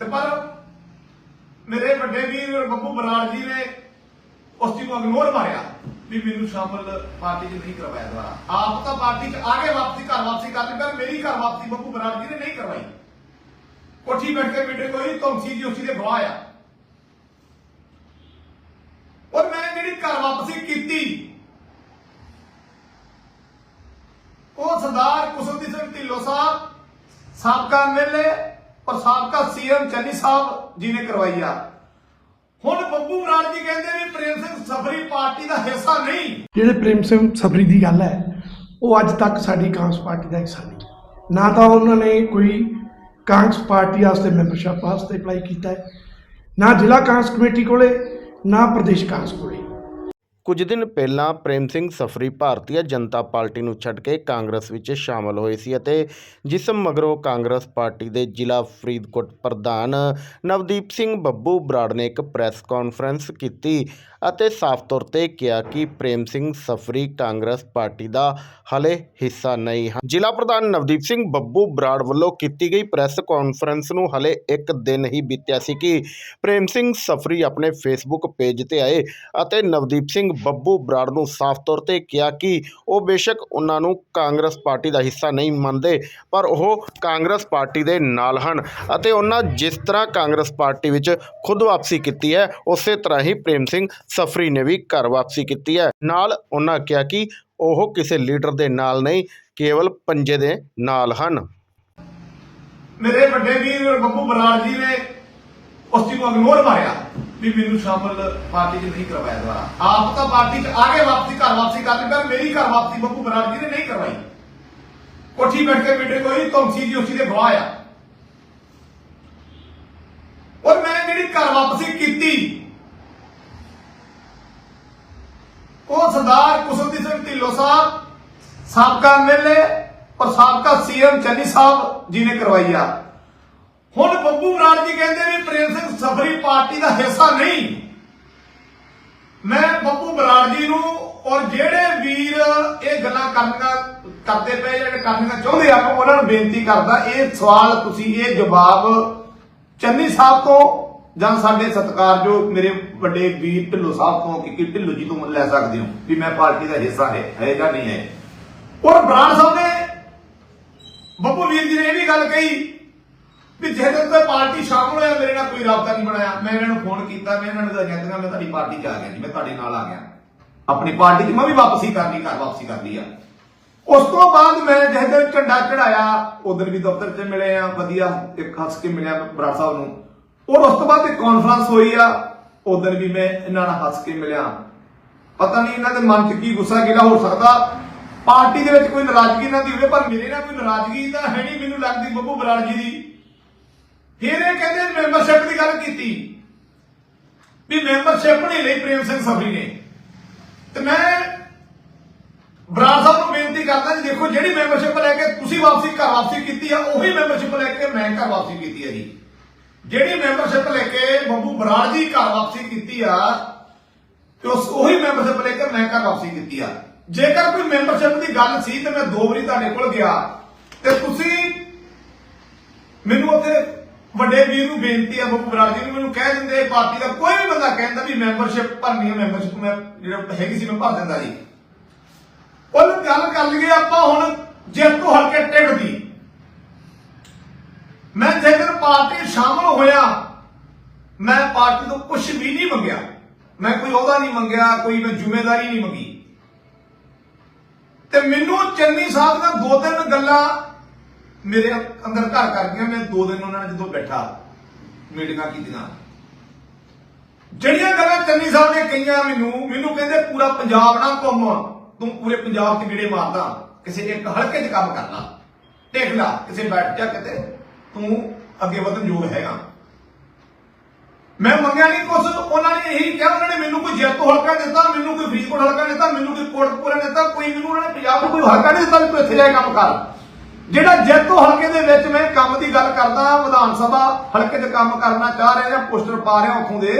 ਤੇ ਪਰ ਮੇਰੇ ਵੱਡੇ ਵੀਰ ਬੱਬੂ ਬਰਾੜ ਜੀ ਨੇ ਉਸ ਚੀਜ਼ ਨੂੰ ਇਗਨੋਰ ਮਾਰਿਆ ਵੀ ਮੈਨੂੰ ਸ਼ਾਮਲ ਪਾਰਟੀ 'ਚ ਨਹੀਂ ਕਰਵਾਇਆ ਦੁਬਾਰਾ ਆਪ ਤਾਂ ਪਾਰਟੀ 'ਚ ਆ ਕੇ ਵਾਪਸੀ ਘਰ ਵਾਪਸੀ ਕਰ ਪਰ ਮੇਰੀ ਘਰ ਵਾਪਸੀ ਬੱਬੂ ਬਰਾੜ ਜੀ ਨੇ ਨਹੀਂ ਕਰਵਾਈ। ਕੋਠੀ ਬੈਠ ਕੇ ਬੀਟੇ ਕੋਈ ਤੁਮਸੀ ਜੀ ਉਸੀ ਦੇ ਗਵਾਹ ਆ। ਔਰ ਮੈਂ ਜਿਹੜੀ ਘਰ ਵਾਪਸੀ ਕੀਤੀ, ਉਹ ਸਰਦਾਰ ਕੁਸ਼ਲਦੀਪ ਸਿੰਘ ਢਿੱਲੋਂ ਸਾਹਿਬ, ਸਾਬਕਾ ਐਮਐਲਏ ਔਰ ਸਾਬਕਾ ਸੀਐਮ ਚੰਨੀ ਸਾਹਿਬ ਜੀ ਨੇ ਕਰਵਾਈ ਆ। ਹੁਣ ਬੱਬੂ ਬਰਾੜ ਜੀ ਕਹਿੰਦੇ ਵੀ ਪ੍ਰੇਮ ਸਿੰਘ ਸਫਰੀ ਪਾਰਟੀ ਦਾ ਹਿੱਸਾ ਨਹੀਂ। ਜਿਹੜੇ ਪ੍ਰੇਮ ਸਿੰਘ ਸਬਰੀ ਦੀ ਗੱਲ ਹੈ, ਉਹ ਅੱਜ ਤੱਕ ਸਾਡੀ ਕਾਂਗਰਸ ਪਾਰਟੀ ਦਾ ਹਿੱਸਾ ਨਹੀਂ। ਨਾ ਤਾਂ ਉਹਨਾਂ ਨੇ ਕੋਈ ਕਾਂਗਰਸ ਪਾਰਟੀ ਵਾਸਤੇ ਮੈਂਬਰਸ਼ਿਪ ਵਾਸਤੇ ਅਪਲਾਈ ਕੀਤਾ ਹੈ, ਨਾ ਜ਼ਿਲ੍ਹਾ ਕਾਂਗਰਸ ਕਮੇਟੀ ਕੋਲੇ, ਨਾ ਪ੍ਰਦੇਸ਼ ਕਾਂਗਰਸ ਕੋਲੇ। ਕੁਝ ਦਿਨ ਪਹਿਲਾਂ ਪ੍ਰੇਮ ਸਿੰਘ ਸਫਰੀ ਭਾਰਤੀ ਜਨਤਾ ਪਾਰਟੀ ਨੂੰ ਛੱਡ ਕੇ ਕਾਂਗਰਸ ਵਿੱਚ ਸ਼ਾਮਲ ਹੋਏ ਸੀ ਅਤੇ ਜਿਸ ਮਗਰੋਂ ਕਾਂਗਰਸ ਪਾਰਟੀ ਦੇ ਜ਼ਿਲ੍ਹਾ ਫਰੀਦਕੋਟ ਪ੍ਰਧਾਨ ਨਵਦੀਪ ਸਿੰਘ ਬੱਬੂ ਬਰਾੜ ਨੇ ਇੱਕ ਪ੍ਰੈਸ ਕਾਨਫਰੰਸ ਕੀਤੀ ਅਤੇ ਸਾਫ਼ ਤੌਰ ਤੇ ਕਿਹਾ ਕਿ ਪ੍ਰੇਮ ਸਿੰਘ ਸਫਰੀ ਕਾਂਗਰਸ ਪਾਰਟੀ ਦਾ ਹਲੇ ਹਿੱਸਾ ਨਹੀਂ ਹਨ। ਜ਼ਿਲ੍ਹਾ ਪ੍ਰਧਾਨ ਨਵਦੀਪ ਸਿੰਘ ਬੱਬੂ ਬਰਾੜ ਵੱਲੋਂ ਕੀਤੀ ਗਈ ਪ੍ਰੈਸ ਕਾਨਫਰੰਸ ਨੂੰ ਹਲੇ ਇੱਕ ਦਿਨ ਹੀ ਬੀਤਿਆ ਸੀ ਕਿ ਪ੍ਰੇਮ ਸਿੰਘ ਸਫਰੀ ਆਪਣੇ ਫੇਸਬੁੱਕ ਪੇਜ ਤੇ ਆਏ ਅਤੇ ਨਵਦੀਪ ਸਿੰਘ ਬੱਬੂ ਬਰਾੜ ਨੂੰ ਸਾਫ਼ ਤੌਰ ਤੇ ਕਿਹਾ ਕਿ ਉਹ ਬੇਸ਼ੱਕ ਉਹਨਾਂ ਨੂੰ ਕਾਂਗਰਸ ਪਾਰਟੀ ਦਾ ਹਿੱਸਾ ਨਹੀਂ ਮੰਨਦੇ, ਪਰ ਉਹ ਕਾਂਗਰਸ ਪਾਰਟੀ ਦੇ ਨਾਲ ਹਨ ਅਤੇ ਉਹਨਾਂ ਜਿਸ ਤਰ੍ਹਾਂ ਕਾਂਗਰਸ ਪਾਰਟੀ ਵਿੱਚ ਖੁਦ ਵਾਪਸੀ ਕੀਤੀ ਹੈ, ਉਸੇ ਤਰ੍ਹਾਂ ਹੀ ਪ੍ਰੇਮ ਸਿੰਘ ਸਫਰੀ ਨੇ ਵੀ ਘਰ ਵਾਪਸੀ ਕੀਤੀ ਹੈ। ਨਾਲ ਉਹਨਾਂ ਕਿਹਾ ਕਿ ਉਹ ਕਿਸੇ ਲੀਡਰ ਦੇ ਨਾਲ ਨਹੀਂ, ਕੇਵਲ ਪੰਜੇ ਦੇ ਨਾਲ ਹਨ। ਮੇਰੇ ਵੱਡੇ ਵੀਰ ਬੱਬੂ ਬਰਾੜ ਜੀ ਨੇ ਉਸ ਨੂੰ ਇਗਨੋਰ ਮਾਰਿਆ। ਵੀ ਮੈਨੂੰ ਸ਼ਾਮਲ ਪਾਰਟੀ 'ਚ ਨਹੀਂ ਕਰਵਾਇਆ ਦੁਬਾਰਾ। ਆਪ ਤਾਂ ਪਾਰਟੀ 'ਚ ਆ ਵਾਪਸੀ ਘਰ, ਵਾਪਸੀ ਕਰ ਲਈ ਪਰ ਮੇਰੀ ਘਰ ਵਾਪਸੀ ਬੱਬੂ ਬਰਾੜ ਜੀ ਨੇ ਨਹੀਂ ਕਰਵਾਈ। ਕੋਠੀ ਬੈਠ ਕੇ ਮੀਟਿੰਗ ਹੋਈ ਤੁਮਸੀ ਜੀ ਉਸੀ ਦੇ ਗਵਾਹ ਆ। ਔਰ ਮੈਂ ਜਿਹੜੀ ਘਰ ਵਾਪਸੀ ਕੀਤੀ, ਉਹ ਸਰਦਾਰ ਕੁਸ਼ਲਦੀਪ ਸਿੰਘ ਢਿੱਲੋਂ ਸਾਹਿਬ, ਸਾਬਕਾ ਐਮਐਲਏ ਔਰ ਸਾਬਕਾ ਸੀਐਮ ਚੰਨੀ ਸਾਹਿਬ ਜੀ ਨੇ ਕਰਵਾਈ ਆ। ਹੁਣ ਬੱਬੂ ਬਰਾੜ ਜੀ ਕਹਿੰਦੇ ਵੀ ਪ੍ਰੇਮ ਸਿੰਘ ਸਫਰੀ ਪਾਰਟੀ ਦਾ ਹਿੱਸਾ ਨਹੀਂ। ਮੈਂ ਬੱਬੂ ਬਰਾੜ ਜੀ ਨੂੰ ਔਰ ਜਿਹੜੇ ਵੀਰ ਇਹ ਗੱਲਾਂ ਕਰਨੀਆਂ ਕਰਦੇ ਪਏ ਜਿਹੜੇ ਕਰਨੀਆਂ ਚਾਹੁੰਦੇ ਆ ਉਹਨਾਂ ਨੂੰ ਬੇਨਤੀ ਕਰਦਾ, ਇਹ ਸਵਾਲ ਤੁਸੀਂ, ਇਹ ਜਵਾਬ ਚੰਨੀ ਸਾਹਿਬ ਤੋਂ ਜਾਂ ਸਾਡੇ ਸਤਿਕਾਰਯੋਗ ਮੇਰੇ ਵੱਡੇ ਵੀਰ ਢਿੱਲੋਂ ਸਾਹਿਬ ਤੋਂ, ਕਿ ਕਿ ਢਿੱਲੋਂ ਜੀ ਤੋਂ ਲੈ ਸਕਦੇ ਹੋ, ਵੀ ਮੈਂ ਪਾਰਟੀ ਦਾ ਹਿੱਸਾ ਹੈ ਹੈ ਜਾਂ ਨਹੀਂ ਹੈ। ਔਰ ਬਰਾੜ ਸਾਹਿਬ ਨੇ ਬੱਬੂ ਵੀਰ ਜੀ ਨੇ ਇਹ ਵੀ ਗੱਲ ਕਹੀ ਵੀ ਜੇ ਦਿਨ ਕੋਈ ਪਾਰਟੀ ਸ਼ਾਮਲ ਹੋਇਆ, ਮੇਰੇ ਨਾਲ ਕੋਈ ਰਾਬਤਾ ਨਹੀਂ ਬਣਾਇਆ। ਮੈਂ ਇਹਨਾਂ ਨੂੰ ਫੋਨ ਕੀਤਾ, ਮੈਂ ਇਹਨਾਂ ਨੂੰ ਦੱਸਿਆ ਮੈਂ ਤੁਹਾਡੀ ਪਾਰਟੀ 'ਚ ਆ ਗਿਆ ਜੀ, ਮੈਂ ਤੁਹਾਡੇ ਨਾਲ ਆ ਗਿਆ। ਆਪਣੀ ਪਾਰਟੀ 'ਚ ਮੈਂ ਵੀ ਵਾਪਸੀ ਕਰਨੀ, ਘਰ ਵਾਪਸੀ ਕਰਨੀ ਆ। ਉਸ ਤੋਂ ਬਾਅਦ ਮੈਂ ਜਿਸ ਦਿਨ ਝੰਡਾ ਚੜਾਇਆ ਉਦੋਂ ਵੀ ਦਫ਼ਤਰ 'ਚ ਮਿਲੇ ਆ, ਵਧੀਆ, ਇੱਕ ਹੱਸ ਕੇ ਮਿਲਿਆ ਬਰਾੜ ਸਾਹਿਬ ਨੂੰ। ਔਰ ਉਸ ਤੋਂ ਬਾਅਦ ਇੱਕ ਕਾਨਫਰੰਸ ਹੋਈ ਆ, ਉਦੋਂ ਵੀ ਮੈਂ ਇਹਨਾਂ ਨਾਲ ਹੱਸ ਕੇ ਮਿਲਿਆ। ਪਤਾ ਨਹੀਂ ਇਹਨਾਂ ਦੇ ਮਨ 'ਚ ਕੀ ਗੁੱਸਾ ਗਿਲਾ ਹੋ ਸਕਦਾ। ਪਾਰਟੀ ਦੇ ਵਿੱਚ ਕੋਈ ਨਾਰਾਜ਼ਗੀ ਨਾ ਦੀ ਹੋਵੇ, ਪਰ ਮੇਰੇ ਨਾਲ ਕੋਈ ਨਾਰਾਜ਼ਗੀ ਤਾਂ ਹੈ ਨਹੀਂ, ਮੈਨੂੰ ਲੱਗਦੀ ਬੱਬੂ ਬਰਾੜ ਜੀ ਦੀ। ਫਿਰ ਇਹ ਕਹਿੰਦੇ ਮੈਂਬਰਸ਼ਿਪ ਦੀ ਗੱਲ ਕੀਤੀ। ਵੀ ਮੈਂਬਰਸ਼ਿਪ ਨਹੀਂ ਲਈ ਪ੍ਰੇਮ ਸਿੰਘ ਸਭਰੀ ਨੇ। ਤੇ ਮੈਂ ਬਰਾੜ ਸਾਹਿਬ ਨੂੰ ਬੇਨਤੀ ਕਰਦਾ ਜੀ, ਦੇਖੋ ਜਿਹੜੀ ਮੈਂਬਰਸ਼ਿਪ ਲੈ ਕੇ ਤੁਸੀਂ ਵਾਪਸੀ ਘਰ ਵਾਪਸੀ ਕੀਤੀ ਆ, ਉਹੀ ਮੈਂਬਰਸ਼ਿਪ ਲੈ ਕੇ ਮੈਂ ਘਰ ਵਾਪਸੀ ਕੀਤੀ ਆ ਜੀ। ਜਿਹੜੀ ਮੈਂਬਰਸ਼ਿਪ ਲੈ ਕੇ ਬੱਬੂ ਬਰਾੜ ਜੀ ਘਰ ਵਾਪਸੀ ਕੀਤੀ ਆ, ਤੇ ਉਸ ਉਹੀ ਮੈਂਬਰਸ਼ਿਪ ਲੈ ਕੇ ਮੈਂ ਘਰ ਵਾਪਸੀ ਕੀਤੀ ਆ। ਜੇਕਰ ਕੋਈ ਮੈਂਬਰਸ਼ਿਪ ਦੀ ਗੱਲ ਸੀ, ਤੇ ਮੈਂ ਦੋ ਵਾਰੀ ਤੁਹਾਡੇ ਕੋਲ ਗਿਆ। ਤੇ ਤੁਸੀਂ ਮੈਨੂੰ ਉੱਥੇ ਵੱਡੇ ਵੀਰ ਨੂੰ ਬੇਨਤੀ ਆ ਬੱਬੂ ਜੀ ਨੂੰ ਮੈਨੂੰ ਕਹਿ ਦਿੰਦੇ, ਪਾਰਟੀ ਦਾ ਕੋਈ ਵੀ ਬੰਦਾ ਕਹਿੰਦਾ ਵੀ ਮੈਂਬਰਸ਼ਿਪ ਭਰਨੀ ਹੈ ਮੈਂਬਰਸ਼ਿਪ ਮੈਂ ਜਿਹੜਾ ਹੈਗੀ ਸੀ ਮੈਂ ਭਰ ਦਿੰਦਾ ਜੀ। ਉਹਨੂੰ ਗੱਲ ਕਰ ਲਈਏ ਆਪਾਂ ਹੁਣ ਜੇਤੂ ਹਲਕੇ ਟਿਕਟ ਦੀ ਮੈਂ ਜੇਕਰ ਪਾਰਟੀ ਸ਼ਾਮਲ ਹੋਇਆ, ਮੈਂ ਪਾਰਟੀ ਤੋਂ ਕੁਝ ਵੀ ਨਹੀਂ ਮੰਗਿਆ। ਮੈਂ ਕੋਈ ਅਹੁਦਾ ਨਹੀਂ ਮੰਗਿਆ, ਕੋਈ ਮੈਂ ਜ਼ਿੰਮੇਵਾਰੀ ਨਹੀਂ ਮੰਗੀ। ਤੇ ਮੈਨੂੰ ਚੰਨੀ ਸਾਹਿਬ ਨੇ ਦੋ ਤਿੰਨ ਗੱਲਾਂ ਮੇਰੇ ਅੰਦਰ ਘਰ ਕਰ ਗਿਆ ਮੈਂ ਦੋ ਦਿਨ ਉਹਨਾਂ ਨਾਲ ਜਦੋਂ ਬੈਠਾ ਮੀਟਿੰਗਾਂ ਕੀਤੀਆਂ। ਜਿਹੜੀਆਂ ਗੱਲਾਂ ਚੰਨੀ ਸਾਹਿਬ ਨੇ ਕਹੀਆਂ ਮੈਨੂੰ ਮੈਨੂੰ ਕਹਿੰਦੇ ਪੂਰਾ ਪੰਜਾਬ ਨਾ ਘੁੰਮ, ਤੂੰ ਪੂਰੇ ਪੰਜਾਬ 'ਚ ਗੇੜੇ ਮਾਰਦਾ, ਕਿਸੇ ਇੱਕ ਹਲਕੇ 'ਚ ਕੰਮ ਕਰਨਾ, ਟੇਕ ਲਾ, ਕਿਸੇ ਬੈਠ ਜਾ ਕਿਤੇ, ਤੂੰ ਅੱਗੇ ਵਧਣ ਯੋਗ ਹੈਗਾ। ਮੈਂ ਮੰਗਿਆ ਨਹੀਂ ਕੁਛ, ਉਹਨਾਂ ਨੇ ਇਹੀ ਕਿਹਾ, ਉਹਨਾਂ ਨੇ ਮੈਨੂੰ ਕੋਈ ਜੈਤੋ ਹਲਕਾ ਦਿੱਤਾ, ਮੈਨੂੰ ਕੋਈ ਫਰੀਦਕੋਟ ਹਲਕਾ ਦਿੱਤਾ, ਮੈਨੂੰ ਕੋਈ ਕੋਟਕਪੂਰਾ ਦਿੱਤਾ, ਕੋਈ ਮੈਨੂੰ ਉਹਨਾਂ ਨੇ ਪੰਜਾਬ ਨੂੰ ਕੋਈ ਹਲਕਾ ਨਹੀਂ ਦਿੱਤਾ ਵੀ ਤੂੰ ਇੱਥੇ ਜਾ ਕੇ ਕੰਮ ਕਰ। ਜਿਹੜਾ ਜੈਤੋ ਹਲਕੇ ਦੇ ਵਿੱਚ ਮੈਂ ਕੰਮ ਦੀ ਗੱਲ ਕਰਦਾ, ਵਿਧਾਨ ਸਭਾ ਹਲਕੇ 'ਚ ਕੰਮ ਕਰਨਾ ਚਾਹ ਰਿਹਾ ਜਾਂ ਪੋਸਟਰ ਪਾ ਰਿਹਾ ਉੱਥੋਂ ਦੇ।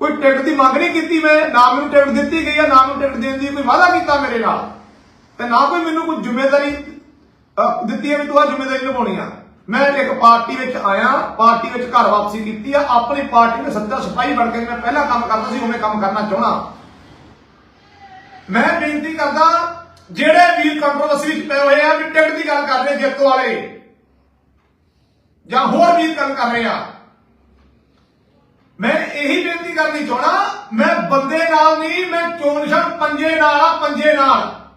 ਕੋਈ ਟਿਕਟ ਦੀ ਮੰਗ ਨਹੀਂ ਕੀਤੀ ਮੈਂ, ਨਾ ਮੈਨੂੰ ਟਿਕਟ ਦਿੱਤੀ ਗਈ ਆ, ਨਾ ਮੈਨੂੰ ਟਿਕਟ ਦੇਣ ਦੀ ਕੋਈ ਵਾਅਦਾ ਕੀਤਾ ਮੇਰੇ ਨਾਲ। ਤੇ ਨਾ ਕੋਈ ਮੈਨੂੰ ਕੋਈ ਜ਼ਿੰਮੇਵਾਰੀ ਦਿੱਤੀ ਹੈ ਵੀ ਤੂੰ ਆ ਜ਼ਿੰਮੇਵਾਰੀ ਨਿਭਾਉਣੀ ਆ। ਮੈਂ ਇੱਕ ਪਾਰਟੀ ਵਿੱਚ ਆਇਆ, ਪਾਰਟੀ ਵਿੱਚ ਘਰ ਵਾਪਸੀ ਕੀਤੀ ਆ, ਆਪਣੀ ਪਾਰਟੀ ਦੇ ਸੱਚਾ ਸਿਪਾਹੀ ਬਣ ਕੇ ਮੈਂ ਪਹਿਲਾਂ ਕੰਮ ਕਰਦਾ ਸੀ ਉਵੇਂ ਕੰਮ ਕਰਨਾ ਚਾਹਣਾ ਮੈਂ ਬੇਨਤੀ ਕਰਦਾ ਜਿਹੜੇ ਵੀਰ ਕੰਟਰੋਵਰਸੀ ਵਿੱਚ ਪਏ ਹੋਏ ਆ ਵੀ ਟਿਕਟ ਦੀ ਗੱਲ ਕਰ ਰਹੇ ਜਿੱਤ ਵਾਲੇ। ਜਾਂ ਹੋਰ ਵੀਰ ਗੱਲ ਕਰ ਰਹੇ ਆ। ਮੈਂ ਇਹੀ ਬੇਨਤੀ ਕਰਨੀ ਚਾਹਣਾ ਮੈਂ ਬੰਦੇ ਨਾਲ ਨਹੀਂ, ਮੈਂ ਚੋਣ ਨਿਸ਼ਾਨ ਪੰਜੇ ਨਾਲ ਆ, ਪੰਜੇ ਨਾਲ।